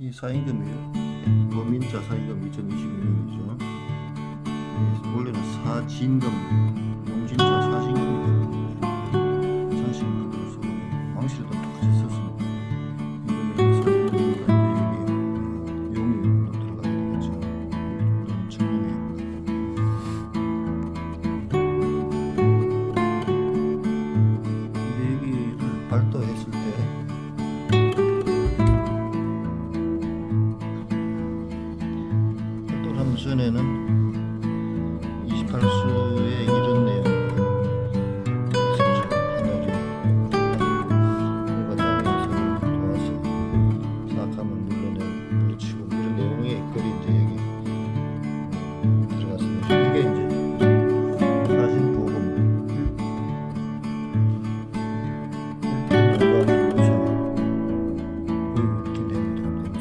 이 사임금이에요. 범인자 사임금 2022년이죠. 원래는 사진금, 용진자 사진금이 되는 장식금으로 쓰고 왕실도 똑같이 썼습니다. 전에는 28수에 이런 내용 있었죠. 하늘이 물과 땅에서 도와서 사악함을 물러내 물리치고 이런 내용의 글이 이제 여기 들어갔습니다. 이게 이제 사진 내면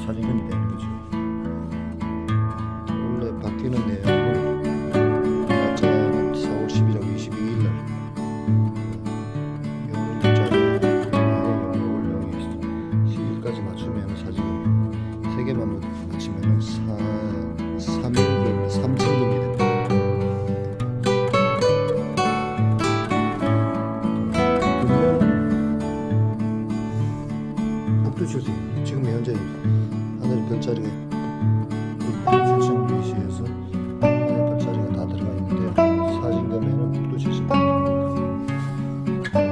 사진금이 되 바뀌는 내용을 날짜는 4월 11일 22일 날 영일자를 영일 영일 10일까지 맞추면 사진금 세 개만 맞추면 4 3일 3천금이 됩니다. 지금 현재 하늘 별자리가 출생비시에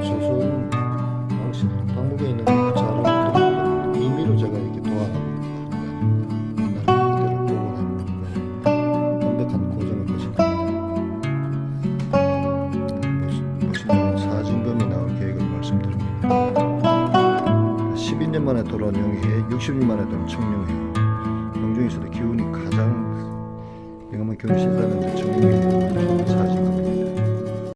소설 방식 방목에 있는 자료들 임의로 제가 이렇게 옛날 그대로 보고 나는 완벽한 고정을 보실 겁니다. 멋있는 사진검이 나올 계획을 말씀드립니다. 12년 만에 돌아온 용이에 60년 만에 돌아온 청룡이에요. 영중에서도 기운이 가장 기운이 세다는 게 청룡이에요.